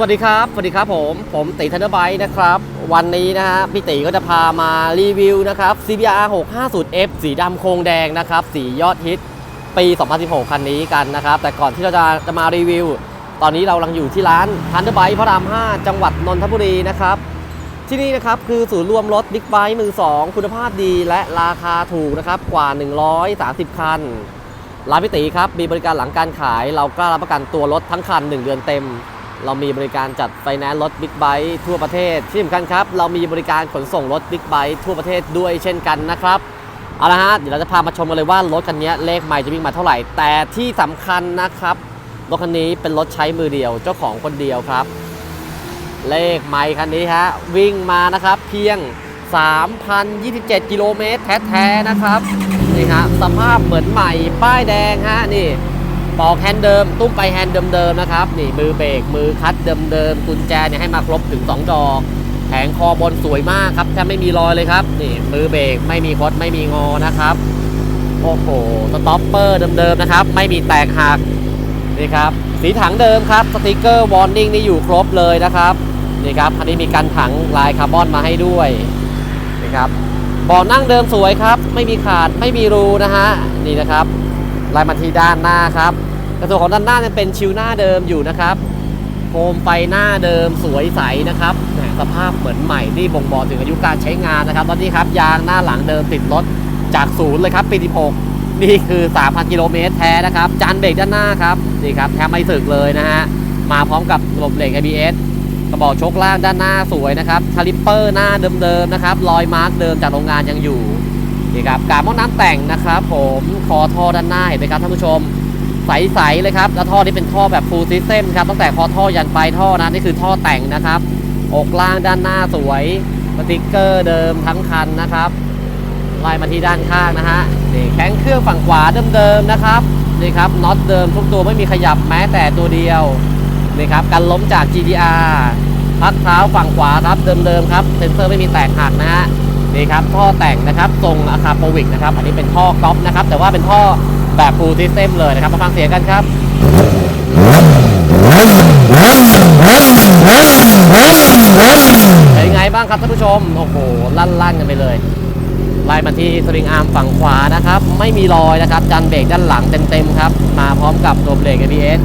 สวัสดีครับ สวัสดีครับผม ผมตีทันเดอร์ไบนะครับ วันนี้นะฮะพี่ตีก็จะพามารีวิวนะครับ CBR 650F สีดำโครงแดงนะครับ สียอดฮิตปี 2016 คันนี้กันนะครับ แต่ก่อนที่เราจะจะมารีวิว ตอนนี้เรากำลังอยู่ที่ร้านทันเดอร์ไบพระราม 5 จังหวัดนนทบุรีนะครับ ที่นี่นะครับคือศูนย์รวมรถบิ๊กไบค์มือ 2 คุณภาพดีและราคาถูกนะครับกว่า 130 คันร้านพิตีครับมีบริการหลังการขายเรากล้ารับประกันตัวรถทั้งคัน 1 เดือนเต็ม เรามีบริการจัดไฟแนนซ์รถบิ๊กไบค์ทั่วประเทศที่สำคัญครับ เรามีบริการขนส่งรถบิ๊กไบค์ทั่วประเทศด้วยเช่นกันนะครับเอาละฮะเดี๋ยวเราจะพามาชมกันเลยว่ารถคันนี้เลขไมล์จะวิ่งมาเท่าไหร่ แต่ที่สำคัญนะครับรถคันนี้เป็นรถใช้มือเดียวเจ้าของคนเดียวครับ เลขไมล์คันนี้ฮะวิ่งมานะครับเพียง 3,027 กิโลเมตรแท้ๆนะครับนี่ฮะสภาพเหมือนใหม่ป้ายแดงฮะนี่ ปอกแฮนด์เดิม ตุ้มไปแฮนด์เดิมๆนะครับ นี่มือเบรกมือคัดเดิมๆกุญแจเนี่ยให้มาครบถึง 2 ดอกแผงคอบนสวยมากครับแทบไม่มีรอยเลยครับ นี่มือเบรกไม่มีคดไม่มีงอนะครับ โอ้โหสต็อปเปอร์เดิมๆนะครับ ไม่มีแตกหักนี่ครับสีถังเดิมครับสติกเกอร์วอร์นิ่งนี่อยู่ครบเลยนะครับนี่ครับอันนี้มีกันถังลายคาร์บอนมาให้ด้วยนี่ครับเบาะนั่งเดิมสวยครับ ไม่มีขาดไม่มีรูนะฮะนี่นะครับลายมาที่ด้านหน้าครับ กระส่วของด้านหน้ายังเป็นชิวหน้าเดิมอยู่นะครับโคมไฟหน้าเดิมสวยใสนะครับสภาพเหมือนใหม่นี่บ่งบอกถึงอายุการใช้งานนะครับแล้วนี่ครับยางหน้าหลังเดิมติดรถจากศูนย์เลยครับปี16นี่คือ 3,000 กิโลเมตรแท้นะครับจานเบรกด้านหน้าครับนี่ครับแทบไม่สึกเลยนะฮะมาพร้อมกับระบบเบรก ABS กระบอกชกล่างด้านหน้าสวยนะครับคาลิปเปอร์หน้าเดิมๆนะครับรอยมาร์กเดิมจากโรงงานยังอยู่นี่ครับกาบหม้อน้ำแต่งนะครับ ผมคอท่อด้านหน้าเห็นไหมครับท่านผู้ชม ใสๆเลยครับแล้วท่อนี้เป็นท่อแบบ full system ครับตั้งแต่คอท่อยันปลายท่อนะนี่คือท่อแต่งนะครับอกล่างด้านหน้าสวยสติกเกอร์เดิมทั้งคันนะครับไล่มาที่ด้านข้างนะฮะนี่แข้งเครื่องฝั่งขวาเดิมๆนะครับนี่ครับน็อตเดิมทุกตัวไม่มีขยับแม้แต่ตัวเดียวนี่ครับกันล้มจาก GDR พักเท้าฝั่งขวาครับเดิมๆครับเซนเซอร์ไม่มีแตกหักนะฮะนี่ครับท่อแต่งนะครับทรงอาคาโปวิกนะครับอันนี้เป็นท่อก๊อปนะครับแต่ว่าเป็นท่อ แบบฟูลซิสเต็มเลยนะครับ มาฟังเสียงกันครับ เป็นไงบ้างครับท่านผู้ชม โอ้โห ลั่นๆกันไปเลยไล่มาที่สลิงอาร์มฝั่งขวานะครับ ไม่มีรอยนะครับ จันเบรกด้านหลังเต็มๆครับ มาพร้อมกับตัวเบรก ABS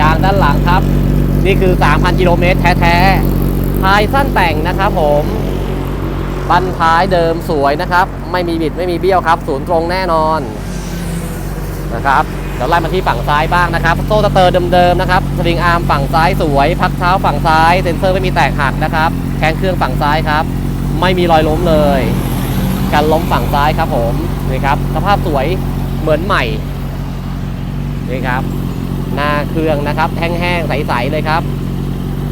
ยางด้านหลังครับ นี่คือ 3,000 กิโลเมตรแท้ๆท้ายสั้นแต่งนะครับผมบันท้ายเดิมสวยนะครับ ไม่มีบิดไม่มีเบี้ยวครับ ศูนย์ตรงแน่นอน นะครับเดี๋ยวไล่มาที่ฝั่งซ้ายบ้างนะครับโซ่สเตอร์เดิมๆนะครับสลิงอาร์มฝั่งซ้ายสวย พักเท้าฝั่งซ้ายเซ็นเซอร์ไม่มีแตกหักนะครับแข้งเครื่องฝั่งซ้ายครับ ไม่มีรอยล้มเลยการล้มฝั่งซ้ายครับผมนี่ครับสภาพสวยเหมือนใหม่นี่ครับหน้าเครื่องนะครับแห้งๆใสๆเลยครับ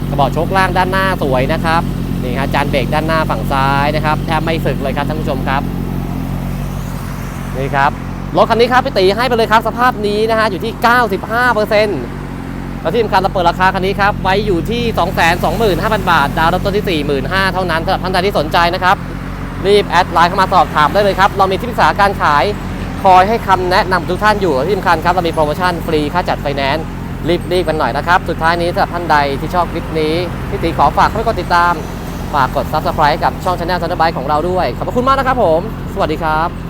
กระบอกโชคล่างด้านหน้าสวยนะครับนี่ฮะจานเบรกด้านหน้าฝั่งซ้ายนะครับแทบไม่สึกเลยครับท่านผู้ชมครับนี่ครับ รถคันนี้ครับพี่ตีให้ไปเลยครับสภาพนี้นะฮะอยู่ที่ 95%แล้วที่สำคัญเราเปิดราคาคันนี้ครับไว้อยู่ที่ 225,000 บาท ดาวน์รถต้นที่ 45,000 เท่านั้นสำหรับท่านใดที่สนใจนะครับรีบแอดไลน์เข้ามาสอบถามได้เลยครับ เรามีที่ปรึกษาการขายคอยให้คำแนะนำทุกท่านอยู่ที่สำคัญครับ เรามีโปรโมชั่นฟรีค่าจัดไฟแนนซ์รีบรีบกันหน่อยนะครับ สุดท้ายนี้สำหรับท่านใดที่ชอบคลิปนี้พี่ตีขอฝากเข้าไปกดติดตาม ฝากกด subscribe กับช่องช anel ซันเดอร์ไบของเราด้วย ขอบพระคุณมากนะครับผม สวัสดีครับ